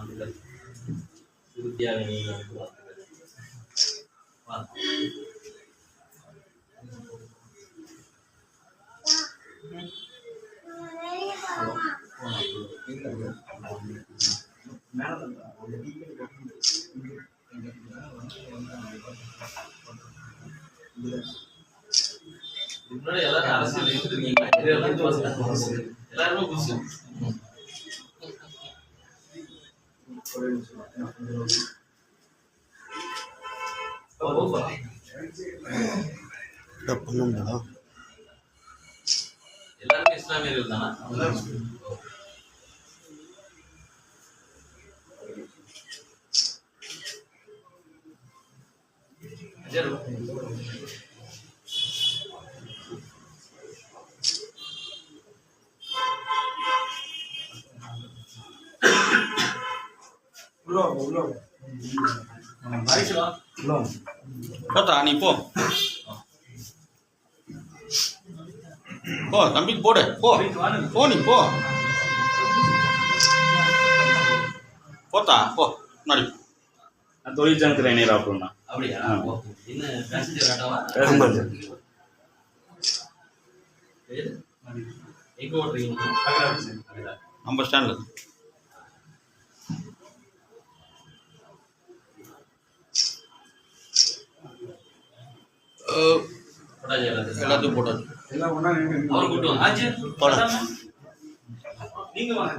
வாழ்த்துக்கள் திருப்தியாக நீங்கள் வாழ்த்துக்கள். வாழ்த்துக்கள் முன்னாடி எல்லாரும் அரசியல் எல்லாருமே புதுசு. பண்ணுங்களா எல்லாருமே இஸ்லாமியர்கள் தானா அஜர் போட்டா நீ போ போ தம்பிக்கு போடு போ போ நீ போ போத்தா போ முன்னாடி போ. நான் தொழிற்சங்கத்தில் இணையிற அப்படின்னா அப்படியா? ஆ. ஓ, எல்லாத்தையும். போட்டாச்சு அவரை கூட்டு வாங்க ஆச்சு. நீங்க வாங்க